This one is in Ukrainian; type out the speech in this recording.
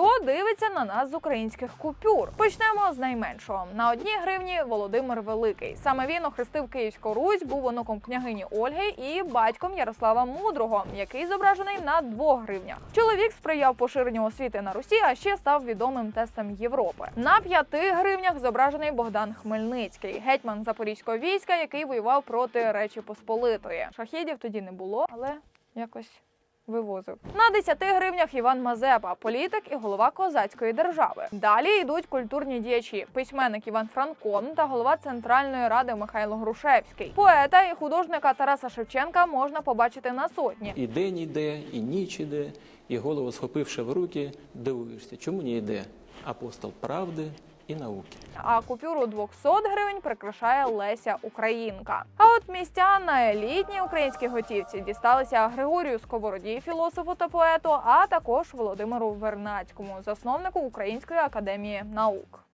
Хто дивиться на нас з українських купюр? Почнемо з найменшого. На одній гривні Володимир Великий. Саме він охрестив Київську Русь, був онуком княгині Ольги і батьком Ярослава Мудрого, який зображений на двох гривнях. Чоловік сприяв поширенню освіти на Русі, а ще став відомим тестом Європи. На п'яти гривнях зображений Богдан Хмельницький, гетьман запорізького війська, який воював проти Речі Посполитої. Шахідів тоді не було, але якось вивозив. На 10 гривнях Іван Мазепа, політик і голова козацької держави. Далі йдуть культурні діячі: письменник Іван Франко та голова Центральної ради Михайло Грушевський. Поета і художника Тараса Шевченка можна побачити на сотні. І день іде, і ніч іде, і голову схопивши в руки, дивуєшся, чому не йде апостол правди і науки. А купюру 200 гривень прикрашає Леся Українка. А от місця на елітній українській готівці дісталися Григорію Сковороді, філософу та поету, а також Володимиру Вернацькому, засновнику Української академії наук.